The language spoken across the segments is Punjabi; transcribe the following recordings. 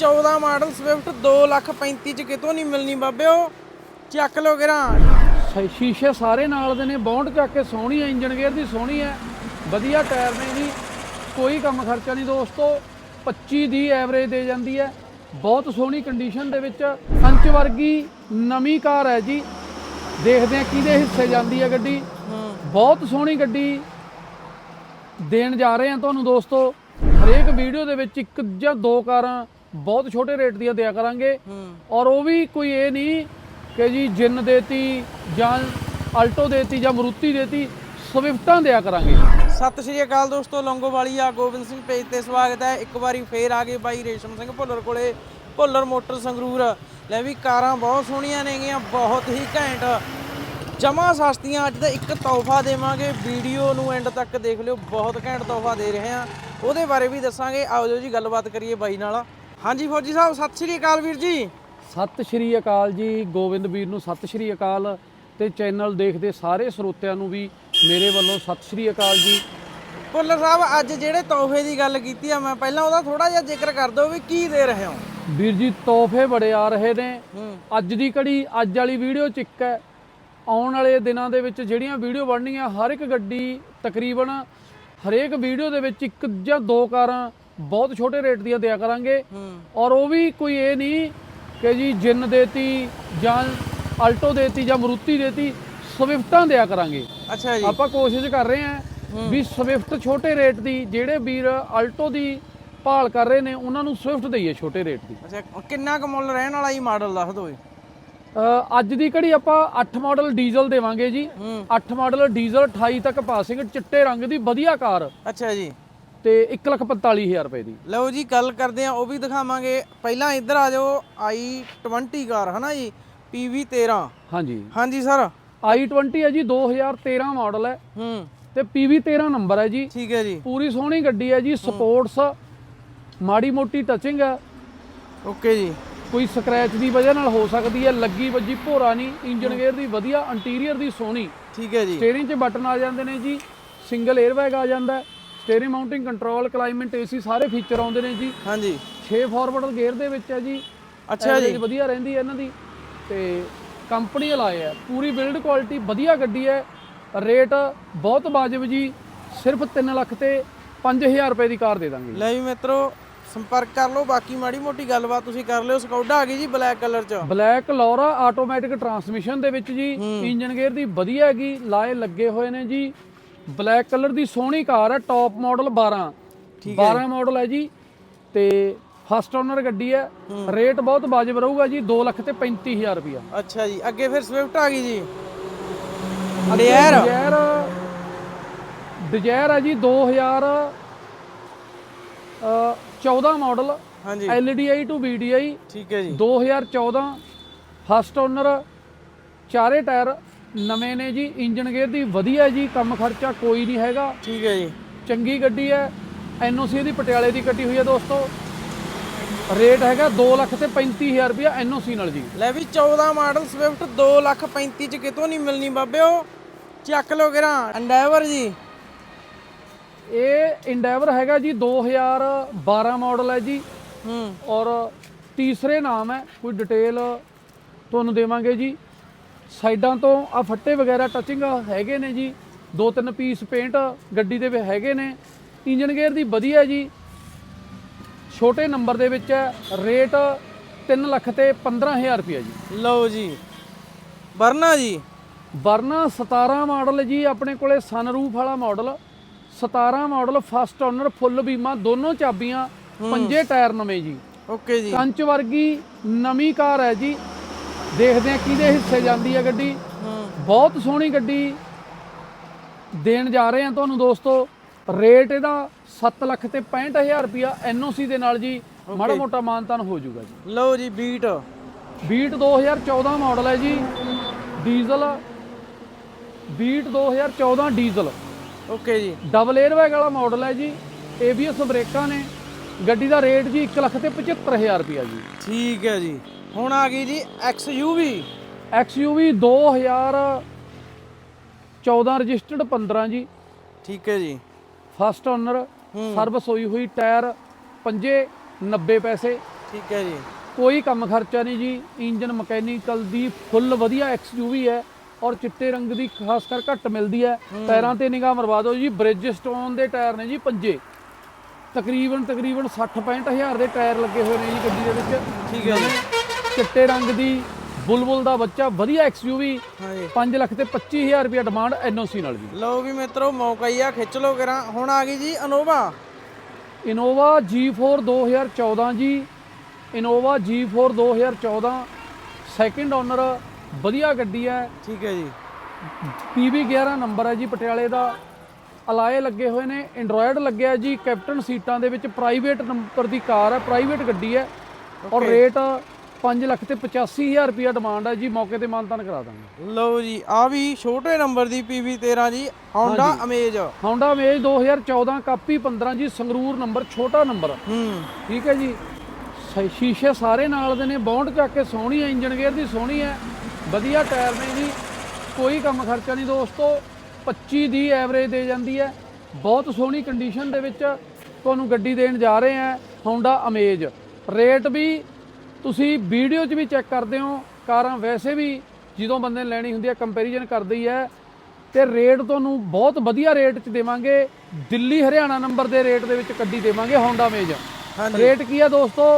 14 ਮਾਡਲ ਸਵਿਫਟ 2 ਲੱਖ 35 ਚ ਕਿਤੋਂ ਨਹੀਂ ਮਿਲਣੀ ਬਾਬਿਓ? ਚੱਕ ਲੋ ਗਰਾਂ ਸ਼ੀਸ਼ੇ ਸਾਰੇ ਨਾਲ ਦੇ ਨੇ, ਬੌਂਡ ਚੱਕ ਕੇ ਸੋਹਣੀ ਹੈ ਇੰਜਨ ਗੇਅਰ ਦੀ ਸੋਹਣੀ ਹੈ, ਵਧੀਆ ਟਾਇਰ ਨੇ ਜੀ, ਕੋਈ ਕੰਮ ਖਰਚਾ ਨਹੀਂ ਦੋਸਤੋ 25 ਦੀ ਐਵਰੇਜ ਦੇ ਜਾਂਦੀ ਹੈ, ਬਹੁਤ ਸੋਹਣੀ ਕੰਡੀਸ਼ਨ ਦੇ ਵਿੱਚ ਪੰਚ ਵਰਗੀ ਨਵੀਂ ਕਾਰ ਹੈ ਜੀ, ਦੇਖਦੇ ਆ ਕਿਹਦੇ ਹਿੱਸੇ ਜਾਂਦੀ ਹੈ ਗੱਡੀ, ਬਹੁਤ ਸੋਹਣੀ ਗੱਡੀ ਦੇਣ ਜਾ ਰਹੇ ਹਾਂ ਤੁਹਾਨੂੰ ਦੋਸਤੋ, ਹਰੇਕ ਵੀਡੀਓ ਦੇ ਵਿੱਚ ਇੱਕ ਜਾਂ ਦੋ ਕਾਰਾਂ ਬਹੁਤ ਛੋਟੇ ਰੇਟ ਦੀਆਂ ਦਿਆ ਕਰਾਂਗੇ। ਔਰ ਉਹ ਵੀ ਕੋਈ ਇਹ ਨਹੀਂ ਕਿ ਜੀ ਜਿੰਨ ਦੇਤੀ ਜਾਂ ਅਲਟੋ ਦੇਤੀ ਜਾਂ ਮਰੂਤੀ ਦੇਤੀ, ਸਵਿਫਟਾਂ ਦਿਆ ਕਰਾਂਗੇ ਸਤਿ ਸ਼੍ਰੀ ਅਕਾਲ ਦੋਸਤੋ, ਲੰਗੋਵਾਲੀ ਆ ਗੋਬਿੰਦ ਸਿੰਘ ਪੇਜ ਤੇ ਸਵਾਗਤ ਹੈ। ਇੱਕ ਵਾਰੀ ਫੇਰ ਆ ਗਏ ਬਾਈ ਰੇਸ਼ਮ ਸਿੰਘ ਭੁੱਲਰ ਕੋਲੇ। ਭੁੱਲਰ ਮੋਟਰ ਸੰਗਰੂਰ। ਲੈ ਵੀ ਕਾਰਾਂ ਬਹੁਤ ਸੋਹਣੀਆਂ ਨੇਗੀਆਂ, ਬਹੁਤ ਹੀ ਘੈਂਟ। ਜਮਾ ਸਸਤੀਆਂ ਅੱਜ ਦਾ ਇੱਕ ਤੋਹਫਾ ਦੇਵਾਂਗੇ। ਵੀਡੀਓ ਨੂੰ ਐਂਡ ਤੱਕ ਦੇਖ ਲਿਓ, ਬਹੁਤ ਘੈਂਟ ਤੋਹਫਾ ਦੇ ਰਹੇ ਹਾਂ। ਉਹਦੇ ਬਾਰੇ ਵੀ ਦੱਸਾਂਗੇ। ਆਓ ਜੋ ਜੀ, ਗੱਲਬਾਤ ਕਰੀਏ ਬਾਈ ਨਾਲ। ਹਾਂਜੀ ਫੌਜੀ ਸਾਹਿਬ ਸਤਿ ਸ਼੍ਰੀ ਅਕਾਲ ਵੀਰ ਜੀ। ਸਤਿ ਸ਼੍ਰੀ ਅਕਾਲ ਜੀ ਗੋਬਿੰਦ ਵੀਰ ਨੂੰ ਸਤਿ ਸ਼੍ਰੀ ਅਕਾਲ ਤੇ ਚੈਨਲ ਦੇਖਦੇ ਸਾਰੇ ਸਰੋਤਿਆਂ ਨੂੰ ਵੀ ਮੇਰੇ ਵੱਲੋਂ ਸਤਿ ਸ਼੍ਰੀ ਅਕਾਲ ਜੀ। ਭੁੱਲਰ ਸਾਹਿਬ ਅੱਜ ਜਿਹੜੇ ਤੋਹਫੇ ਦੀ ਗੱਲ ਕੀਤੀ ਆ ਮੈਂ ਪਹਿਲਾਂ ਉਹਦਾ ਥੋੜਾ ਜਿਹਾ ਜ਼ਿਕਰ ਕਰ ਦਿਓ ਵੀ ਕੀ ਦੇ ਰਹੇ ਹੋ। ਵੀਰ ਜੀ ਤੋਹਫੇ ਬੜੇ ਆ ਰਹੇ ਨੇ। ਅੱਜ ਦੀ ਘੜੀ ਅੱਜ ਵਾਲੀ ਵੀਡੀਓ ਚ ਇੱਕ ਹੈ। ਆਉਣ ਵਾਲੇ ਦਿਨਾਂ ਦੇ ਵਿੱਚ ਜਿਹੜੀਆਂ ਵੀਡੀਓ ਬਣਨੀਆਂ ਹਰ ਇੱਕ ਗੱਡੀ ਤਕਰੀਬਨ ਹਰੇਕ ਵੀਡੀਓ ਦੇ ਵਿੱਚ ਇੱਕ ਜਾਂ ਦੋ ਕਾਰਾਂ ਬਹੁਤ ਛੋਟੇ ਰੇਟ ਦੀਆਂ ਦਿਆ ਕਰਾਂਗੇ। ਔਰ ਉਹ ਵੀ ਕੋਈ ਇਹ ਨਹੀਂ ਕਿ ਜੀ ਜਿੰਨ ਦੇਤੀ ਜਾਂ ਅਲਟੋ ਦੇਤੀ ਜਾਂ ਮਰੂਤੀ ਦੇਤੀ ਸਵਿਫਟਾਂ ਦਿਆ ਕਰਾਂਗੇ। ਅੱਛਾ ਜੀ। ਆਪਾਂ ਕੋਸ਼ਿਸ਼ ਕਰ ਰਹੇ ਹਾਂ ਵੀ ਸਵਿਫਟ ਛੋਟੇ ਰੇਟ ਦੀ ਜਿਹੜੇ ਵੀਰ ਅਲਟੋ ਦੀ ਭਾਲ ਕਰ ਰਹੇ ਨੇ ਉਹਨਾਂ ਨੂੰ ਸਵਿਫਟ ਦਈਏ ਛੋਟੇ ਰੇਟ ਦੀ। ਅੱਛਾ ਕਿੰਨਾ ਕੁ ਮੁੱਲ ਰਹਿਣ ਵਾਲਾ ਜੀ ਮਾਡਲ ਦੱਸ ਦਿਓ ਅੱਜ ਦੀ ਘੜੀ ਆਪਾਂ 8 ਮਾਡਲ ਡੀਜ਼ਲ ਦੇਵਾਂਗੇ ਜੀ। ਹੂੰ। 8 ਮਾਡਲ ਡੀਜ਼ਲ 28 ਤੱਕ ਪਾਸਿੰਗ ਚਿੱਟੇ ਰੰਗ ਦੀ ਵਧੀਆ ਕਾਰ। ਅੱਛਾ ਜੀ। ਤੇ 145000 ਰੁਪਏ ਦੀ। ਲਓ ਜੀ ਗੱਲ ਕਰਦੇ ਆ ਉਹ ਵੀ ਦਿਖਾਵਾਂਗੇ। ਪਹਿਲਾਂ ਇੱਧਰ ਆ ਜਾਓ i20 ਕਾਰ ਹਨਾ ਜੀ? PV13 ਹਾਂਜੀ। ਹਾਂਜੀ ਸਰ? i20 ਹੈ ਜੀ 2013 ਮਾਡਲ ਹੈ। ਹੂੰ। ਤੇ PV13 ਨੰਬਰ ਹੈ ਜੀ। ਠੀਕ ਹੈ ਜੀ। ਪੂਰੀ ਸੋਹਣੀ ਗੱਡੀ ਹੈ ਜੀ ਸਪੋਰਟਸ ਮਾੜੀ ਮੋਟੀ ਟਚਿੰਗ ਹੈ। ਓਕੇ ਜੀ। ਕੋਈ ਸਕ੍ਰੈਚ ਦੀ ਵਜ੍ਹਾ ਨਾਲ ਹੋ ਸਕਦੀ ਹੈ ਲੱਗੀ ਵੱਜੀ ਭੋਰਾ ਨਹੀਂ ਇੰਜਨ ਗੇਅਰ ਦੀ ਵਧੀਆ ਇੰਟੀਰੀਅਰ ਦੀ ਸੋਹਣੀ। ਠੀਕ ਹੈ ਜੀ। ਸਟੀਅਰਿੰਗ 'ਚ ਬਟਨ ਆ ਜਾਂਦੇ ਨੇ ਜੀ ਸਿੰਗਲ 에ਅਰ ਬੈਗ ਆ ਜਾਂਦਾ steering mounting control climate AC ਸਾਰੇ ਫੀਚਰ ਆਉਂਦੇ ਨੇ ਜੀ। ਹਾਂਜੀ। 6 ਫਾਰਵਰਡ ਗੇਅਰ ਦੇ ਵਿੱਚ ਹੈ ਜੀ। ਅੱਛਾ ਜੀ। ਵਧੀਆ ਰਹਿੰਦੀ ਹੈ ਇਹਨਾਂ ਦੀ। ਤੇ ਕੰਪਨੀ ਲਾਏ ਹੈ। ਪੂਰੀ ਬਿਲਡ ਕੁਆਲਿਟੀ ਵਧੀਆ ਗੱਡੀ ਹੈ। ਰੇਟ ਬਹੁਤ ਵਾਜਬ ਜੀ। ਸਿਰਫ 3 ਲੱਖ ਤੇ 5000 ਰੁਪਏ ਦੀ ਕਾਰ ਦੇ ਦਾਂਗੇ ਲੈ ਵੀ ਮਿੱਤਰੋ ਸੰਪਰਕ ਕਰ ਲਓ। ਬਾਕੀ ਮਾੜੀ ਮੋਟੀ ਗੱਲਬਾਤ ਤੁਸੀਂ ਕਰ ਲਿਓ। ਸਕੌਡਾ ਆ ਗਈ ਜੀ ਬਲੈਕ ਕਲਰ ਚ। ਬਲੈਕ ਲੋਰਾ ਆਟੋਮੈਟਿਕ ਟਰਾਂਸਮਿਸ਼ਨ ਦੇ ਵਿੱਚ ਜੀ। ਇੰਜਨ ਗੇਅਰ ਦੀ ਵਧੀਆ ਹੈਗੀ। ਲਾਏ ਲੱਗੇ ਹੋਏ ਨੇ ਜੀ। ਬਲੈਕ ਕਲਰ ਦੀ ਸੋਹਣੀ ਕਾਰ ਹੈ ਟੌਪ ਮਾਡਲ 12 12 ਮਾਡਲ ਹੈ ਜੀ। ਤੇ ਫਸਟ ਓਨਰ ਗੱਡੀ ਹੈ। ਰੇਟ ਬਹੁਤ ਵਾਜਬ ਰਹੂਗਾ ਜੀ 2 ਲੱਖ ਤੇ 35000 ਰੁਪਇਆ। ਅੱਛਾ ਜੀ ਅੱਗੇ ਫਿਰ ਸਵਿਫਟ ਆ ਗਈ ਜੀ? ਡਿਜ਼ਾਇਰ ਡਿਜ਼ਾਇਰ ਹੈ ਜੀ 2000 ਅ, 14 ਮਾਡਲ ਹਾਂਜੀ। LDI ਟੂ VDI ਠੀਕ ਹੈ ਜੀ। 2014 ਫਸਟ ਓਨਰ ਚਾਰੇ ਟਾਇਰ ਨਵੇਂ ਨੇ ਜੀ ਇੰਜਨ ਗੇਅਰ ਦੀ ਵਧੀਆ ਜੀ ਕੰਮ ਖਰਚਾ ਕੋਈ ਨਹੀਂ ਹੈਗਾ। ਠੀਕ ਹੈ ਜੀ। ਚੰਗੀ ਗੱਡੀ ਹੈ ਐਨਓਸੀ ਦੀ ਪਟਿਆਲੇ ਦੀ ਕੱਟੀ ਹੋਈ ਹੈ ਦੋਸਤੋ। ਰੇਟ ਹੈਗਾ 2 ਲੱਖ ਤੇ 35000 ਰੁਪਇਆ ਐਨਓਸੀ ਨਾਲ ਜੀ। ਲੈ ਵੀ 14 ਮਾਡਲ ਸਵਿਫਟ 2 ਲੱਖ 35 ਚ ਕਿਤੋਂ ਨਹੀਂ ਮਿਲਣੀ ਬਾਬਿਓ ਚੱਕ ਲੋ ਗਰਾਂ ਐਂਡੈਵਰ ਜੀ। ਇਹ ਇੰਡੈਵਰ ਹੈਗਾ ਜੀ 2012 ਮਾਡਲ ਹੈ ਜੀ। ਹੂੰ। ਔਰ ਤੀਸਰੇ ਨਾਮ ਹੈ ਕੋਈ ਡਿਟੇਲ ਤੁਹਾਨੂੰ ਦੇਵਾਂਗੇ ਜੀ। ਸਾਈਡਾਂ ਤੋਂ ਆ ਫੱਟੇ ਵਗੈਰਾ ਟਚਿੰਗ ਹੈਗੇ ਨੇ ਜੀ। ਦੋ ਤਿੰਨ ਪੀਸ ਪੇਂਟ ਗੱਡੀ ਦੇ ਵਿੱਚ ਹੈਗੇ ਨੇ। ਇੰਜਨ ਗੇਅਰ ਦੀ ਵਧੀਆ ਜੀ। ਛੋਟੇ ਨੰਬਰ ਦੇ ਵਿੱਚ ਹੈ ਰੇਟ 3 ਲੱਖ ਤੇ 15000 ਰੁਪਏ ਜੀ। ਲਓ ਜੀ। ਵਰਨਾ ਜੀ। ਵਰਨਾ 17 ਮਾਡਲ ਜੀ ਆਪਣੇ ਕੋਲੇ ਸਨਰੂਫ ਵਾਲਾ model 17 model first owner full ਬੀਮਾ ਦੋਨੋਂ ਚਾਬੀਆਂ ਪੰਜੇ ਟਾਇਰ ਨਵੇਂ ਜੀ। ਓਕੇ ਜੀ। ਕੰਚ ਵਰਗੀ ਨਵੀਂ ਕਾਰ ਹੈ ਜੀ। ਦੇਖਦੇ ਆ ਕਿਹਦੇ ਹਿੱਸੇ ਜਾਂਦੀ ਹੈ ਗੱਡੀ। ਬਹੁਤ ਸੋਹਣੀ ਗੱਡੀ ਦੇਣ ਜਾ ਰਹੇ ਹਾਂ ਤੁਹਾਨੂੰ ਦੋਸਤੋ। ਰੇਟ ਇਹਦਾ 7 ਲੱਖ ਤੇ 65000 ਰੁਪਿਆ ਐਨਓਸੀ ਦੇ ਨਾਲ ਜੀ। ਮਾੜਾ ਮੋਟਾ ਮਾਨਤਾਨ ਹੋ ਜਾਊਗਾ ਜੀ। ਲਓ ਜੀ ਬੀਟ। ਬੀਟ 2014 ਮਾਡਲ ਹੈ ਜੀ। ਡੀਜ਼ਲ। Beat 2014 diesel. ਓਕੇ ਜੀ। ਡਬਲ 에ਅਰਬੈਗ ਵਾਲਾ ਮਾਡਲ ਹੈ ਜੀ। ABS ਬ੍ਰੇਕਾਂ ਨੇ। ਗੱਡੀ ਦਾ ਰੇਟ ਜੀ 1 ਲੱਖ ਤੇ 75000 ਰੁਪਿਆ ਜੀ। ਠੀਕ ਹੈ ਜੀ। ਹੁਣ ਆ ਗਈ ਜੀ XUV XUV 2014 ਰਜਿਸਟਰਡ 15 ਜੀ। ਠੀਕ ਹੈ ਜੀ। ਫਸਟ ਓਨਰ ਸਰਵਿਸ ਹੋਈ ਹੋਈ ਟਾਇਰ ਪੰਜੇ 90 ਪੈਸੇ। ਠੀਕ ਹੈ ਜੀ। ਕੋਈ ਕੰਮ ਖਰਚਾ ਨਹੀਂ ਜੀ। ਇੰਜਨ ਮਕੈਨੀਕਲ ਦੀ ਫੁੱਲ ਵਧੀਆ ਐਕਸਯੂਵੀ ਹੈ ਔਰ ਚਿੱਟੇ ਰੰਗ ਦੀ ਖਾਸ ਕਰ ਘੱਟ ਮਿਲਦੀ ਹੈ। ਟਾਇਰਾਂ ਤੇ ਨਿਗਾਹ ਮਰਵਾ ਦਿਓ ਜੀ। ਬ੍ਰਿਜਸਟੋਨ ਦੇ ਟਾਇਰ ਨੇ ਜੀ ਪੰਜੇ। ਤਕਰੀਬਨ ਤਕਰੀਬਨ 60 65000 ਦੇ ਟਾਇਰ ਲੱਗੇ ਹੋਏ ਨੇ ਜੀ ਗੱਡੀ ਦੇ ਵਿੱਚ। ਠੀਕ ਹੈ ਜੀ। ਚਿੱਟੇ ਰੰਗ ਦੀ ਬੁਲਬੁਲ ਦਾ ਬੱਚਾ ਵਧੀਆ ਐਕਸਯੂਵੀ ਹਾਂਜੀ। 5 ਲੱਖ ਤੇ 25000 ਰੁਪਏ ਡਿਮਾਂਡ ਐਨਓਸੀ ਨਾਲ ਜੀ। ਲਓ ਵੀ ਮਿੱਤਰੋ ਮੌਕਾ ਹੀ ਆ ਖਿੱਚ ਲਓ ਕਰਾਂ। ਹੁਣ ਆ ਗਈ ਜੀ ਅਨੋਵਾ ਇਨੋਵਾ G4 2014 ਜੀ। ਇਨੋਵਾ G4 2014 ਸੈਕਿੰਡ ਓਨਰ ਵਧੀਆ ਗੱਡੀ ਹੈ। ਠੀਕ ਹੈ ਜੀ। PB 11 ਨੰਬਰ ਹੈ ਜੀ ਪਟਿਆਲੇ ਦਾ। ਅਲਾਏ ਲੱਗੇ ਹੋਏ ਨੇ ਐਂਡਰੋਇਡ ਲੱਗਿਆ ਜੀ ਕੈਪਟਨ ਸੀਟਾਂ ਦੇ ਵਿੱਚ ਪ੍ਰਾਈਵੇਟ ਨੰਬਰ ਦੀ ਕਾਰ ਹੈ ਪ੍ਰਾਈਵੇਟ ਗੱਡੀ ਹੈ। ਔਰ ਰੇਟ 5 ਲੱਖ ਤੇ 85000 ਰੁਪਿਆ ਡਿਮਾਂਡ ਹੈ ਜੀ ਮੌਕੇ ਤੇ ਮਾਨਤਾਨ ਕਰਾ ਦਾਂਗੇ। ਲਓ ਜੀ ਆ ਵੀ ਛੋਟੇ ਨੰਬਰ ਦੀ PV13 ਜੀ Honda Amaze Honda Amaze 2014 copy 15 ਜੀ ਸੰਗਰੂਰ ਨੰਬਰ ਛੋਟਾ ਨੰਬਰ। ਹੂੰ। ਠੀਕ ਹੈ ਜੀ। ਸ਼ੀਸ਼ੇ ਸਾਰੇ ਨਾਲ ਦੇ ਨੇ ਬੌਂਡ ਚੱਕ ਕੇ ਸੋਹਣੀ ਹੈ ਇੰਜਨ ਗੇਅਰ ਦੀ ਸੋਹਣੀ ਹੈ ਵਧੀਆ ਟਾਇਰ ਨੇ ਜੀ ਕੋਈ ਕੰਮ ਖਰਚਾ ਨਹੀਂ ਦੋਸਤੋ 25 ਦੀ ਐਵਰੇਜ ਦੇ ਜਾਂਦੀ ਹੈ ਬਹੁਤ ਸੋਹਣੀ ਕੰਡੀਸ਼ਨ ਦੇ ਵਿੱਚ ਤੁਹਾਨੂੰ ਗੱਡੀ ਦੇਣ ਜਾ ਰਹੇ ਹਾਂ Honda Amaze ਰੇਟ ਵੀ ਤੁਸੀਂ ਵੀਡੀਓ 'ਚ ਵੀ ਚੈੱਕ ਕਰਦੇ ਹੋ ਕਾਰਾਂ ਵੈਸੇ ਵੀ ਜਦੋਂ ਬੰਦੇ ਨੇ ਲੈਣੀ ਹੁੰਦੀ ਹੈ ਕੰਪੈਰੀਜ਼ਨ ਕਰਦੀ ਹੈ ਤੇ ਰੇਟ ਤੁਹਾਨੂੰ ਬਹੁਤ ਵਧੀਆ ਰੇਟ 'ਚ ਦੇਵਾਂਗੇ। ਦਿੱਲੀ ਹਰਿਆਣਾ ਨੰਬਰ ਦੇ ਰੇਟ ਦੇ ਵਿੱਚ ਗੱਡੀ ਦੇਵਾਂਗੇ Honda ਹਾਂਜੀ। ਰੇਟ ਕੀ ਆ ਦੋਸਤੋ?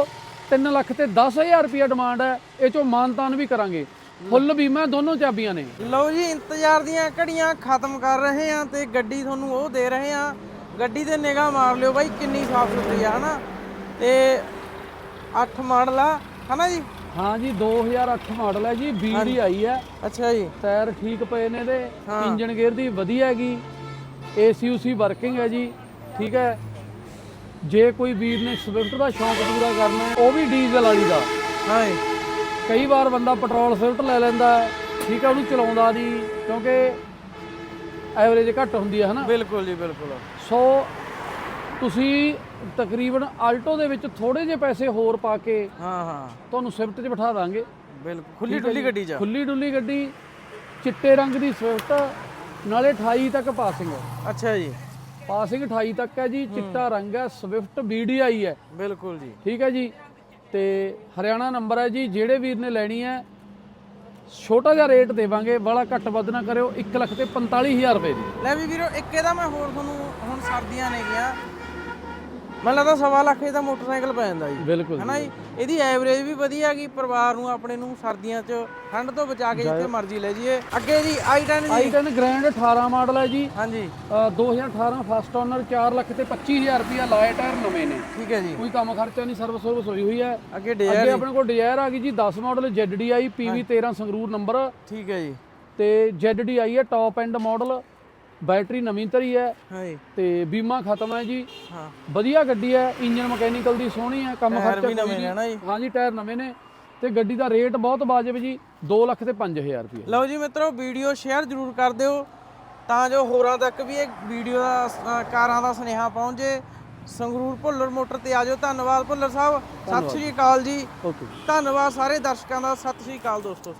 3 ਲੱਖ ਤੇ 10000 ਰੁਪਏ ਡਿਮਾਂਡ ਹੈ ਇਹ ਚੋਂ ਮਾਨਤਾਨ ਵੀ ਕਰਾਂਗੇ। ਫੁੱਲ ਬੀਮਾ ਦੋਨੋਂ ਚਾਬੀਆਂ ਨੇ। ਲਓ ਜੀ ਇੰਤਜ਼ਾਰ ਦੀਆਂ ਘੜੀਆਂ ਖਤਮ ਕਰ ਰਹੇ ਆ ਤੇ ਗੱਡੀ ਤੁਹਾਨੂੰ ਉਹ ਦੇ ਰਹੇ ਆ ਗੱਡੀ ਤੇ ਨਿਗਾਹ ਮਾਰ ਲਿਓ ਬਾਈ ਕਿੰਨੀ ਸਾਫ਼ ਸੁਥਰੀ ਆ ਹਨਾ? ਤੇ 8 ਮਾਡਲ ਆ। ਹਨਾ ਜੀ? ਹਾਂ ਜੀ 2008 ਮਾਡਲ ਹੈ ਜੀ BD ਆਈ ਹੈ। ਅੱਛਾ ਜੀ। ਟਾਇਰ ਠੀਕ ਪਏ ਨੇ ਇਹਦੇ। ਇੰਜਨ ਗੇਅਰ ਦੀ ਵਧੀਆ ਹੈਗੀ। ACUC ਵਰਕਿੰਗ ਹੈ ਜੀ ਠੀਕ ਹੈ। ਜੇ ਕੋਈ ਵੀਰ ਨੇ ਸਵਿਫਟ ਦਾ ਸ਼ੌਂਕ ਪੂਰਾ ਕਰਨਾ ਹੈ ਉਹ ਵੀ ਡੀਜ਼ਲ ਵਾਲੀ ਦਾ। ਹਾਂ ਕਈ ਵਾਰ ਬੰਦਾ ਪੈਟਰੋਲ ਸਵਿਫਟ ਲੈ ਲੈਂਦਾ ਠੀਕ ਹੈ ਉਹਨੂੰ ਚਲਾਉਂਦਾ ਨਹੀਂ ਕਿਉਂਕਿ ਐਵਰੇਜ ਘੱਟ ਹੁੰਦੀ ਹੈ ਹਨਾ? ਬਿਲਕੁਲ ਜੀ ਬਿਲਕੁਲ। ਸੋ ਤੁਸੀਂ ਤਕਰੀਬਨ ਆਲਟੋ ਦੇ ਵਿੱਚ ਥੋੜੇ ਜਿਹੇ ਪੈਸੇ ਹੋਰ ਪਾ ਕੇ ਹਾਂ ਹਾਂ। ਤੁਹਾਨੂੰ ਸਵਿਫਟ 'ਚ ਬਿਠਾ ਦਾਂਗੇ। ਬਿਲਕੁਲ। ਖੁੱਲੀ ਡੁੱਲੀ ਗੱਡੀ ਚ? ਖੁੱਲੀ ਡੁੱਲੀ ਗੱਡੀ ਚਿੱਟੇ ਰੰਗ ਦੀ ਸਵਿਫਟ ਨਾਲੇ 28 ਤੱਕ ਪਾਸਿੰਗ। ਹੈ ਅੱਛਾ ਜੀ। ਪਾਸਿੰਗ 28 ਤੱਕ ਹੈ ਜੀ ਚਿੱਟਾ ਰੰਗ ਹੈ ਸਵਿਫਟ BDI ਹੈ। ਬਿਲਕੁਲ ਜੀ। ਠੀਕ ਹੈ ਜੀ? ਤੇ ਹਰਿਆਣਾ ਨੰਬਰ ਹੈ ਜੀ ਜਿਹੜੇ ਵੀਰ ਨੇ ਲੈਣੀ ਹੈ ਛੋਟਾ ਜਿਹਾ ਰੇਟ ਦੇਵਾਂਗੇ ਬੜਾ ਘੱਟ ਵੱਧ ਨਾ ਕਰਿਓ 1 ਲੱਖ ਤੇ 45000 ਰੁਪਏ ਦੀ। ਲੈ ਵੀ ਵੀਰੋ ਇੱਕ ਇਹਦਾ ਮੈਂ ਹੋਰ ਤੁਹਾਨੂੰ ਹੁਣ ਸਰਦੀਆਂ ਨੇ ਗਿਆ। ਮੈਨੂੰ ਲੱਗਦਾ ਸਵਾ ਲੱਖ ਇਹਦਾ ਮੋਟਰਸਾਈਕਲ ਪੈ ਜਾਂਦਾ ਜੀ। ਬਿਲਕੁਲ ਹਨਾ ਜੀ? ਇਹਦੀ ਐਵਰੇਜ ਵੀ ਵਧੀਆ ਹੈਗੀ ਪਰਿਵਾਰ ਨੂੰ ਆਪਣੇ ਨੂੰ ਸਰਦੀਆਂ 'ਚ ਠੰਡ ਤੋਂ ਬਚਾ ਕੇ ਜਿੱਥੇ ਮਰਜ਼ੀ ਲੈ ਜਾਈਏ। ਅੱਗੇ ਜੀ i10 ਜੀ। i10 ਗ੍ਰੈਂਡ 18 ਮਾਡਲ ਹੈ ਜੀ। ਹਾਂਜੀ। ਅ, 2018 ਫਸਟ ਓਨਰ 4 ਲੱਖ ਤੇ 25000 ਰੁਪਇਆ ਲਾਏ ਟਾਇਰ ਨਵੇਂ ਨੇ। ਠੀਕ ਹੈ ਜੀ। ਕੋਈ ਕੰਮ ਖਰਚਾ ਨਹੀਂ ਸਰਵਿਸ ਸਰਵਿਸ ਹੋਈ ਹੋਈ ਹੈ। ਅੱਗੇ ਅੱਗੇ ਡੇਅਰ ਆਪਣੇ ਕੋਲ ਡਿਜ਼ਾਇਰ ਆ ਗਈ ਜੀ 10 model ZDI PV13 Sangrur number ਠੀਕ ਹੈ ਜੀ। ਤੇ ZDI ਹੈ ਟੌਪ ਐਂਡ ਮਾਡਲ ਬੈਟਰੀ ਨਵੀਂ ਧਰੀ ਹੈ ਹਾਂ ਜੀ ਤੇ ਬੀਮਾ ਖਤਮ ਹੈ ਜੀ। ਹਾਂ। ਵਧੀਆ ਗੱਡੀ ਹੈ ਇੰਜਨ ਮਕੈਨੀਕਲ ਦੀ ਸੋਹਣੀ ਹੈ ਕੰਮ ਟਾਇਰ ਖਰਚਾ ਵੀ ਨਵੇਂ ਨੇ। ਨਾ ਜੀ। ਹਾਂਜੀ ਟਾਇਰ ਨਵੇਂ ਨੇ ਤੇ ਗੱਡੀ ਦਾ ਰੇਟ ਬਹੁਤ ਵਾਜਬ ਜੀ 2 ਲੱਖ ਤੇ 5000 ਰੁਪਏ। ਲਓ ਜੀ ਮਿੱਤਰੋ ਵੀਡੀਓ ਸ਼ੇਅਰ ਜ਼ਰੂਰ ਕਰ ਦਿਓ ਤਾਂ ਜੋ ਹੋਰਾਂ ਤੱਕ ਵੀ ਇਹ ਵੀਡੀਓ ਦਾ ਅ, ਕਾਰਾਂ ਦਾ ਸੁਨੇਹਾ ਪਹੁੰਚੇ। ਸੰਗਰੂਰ ਭੁੱਲਰ ਮੋਟਰ ਤੇ ਆਜੋ ਧੰਨਵਾਦ ਭੁੱਲਰ ਸਾਹਿਬ। ਸਤਿ ਸ਼੍ਰੀ ਅਕਾਲ ਜੀ। ਓਕੇ ਧੰਨਵਾਦ ਸਾਰੇ ਦਰਸ਼ਕਾਂ ਦਾ। ਸਤਿ ਸ਼੍ਰੀ ਅਕਾਲ ਦੋਸਤੋ।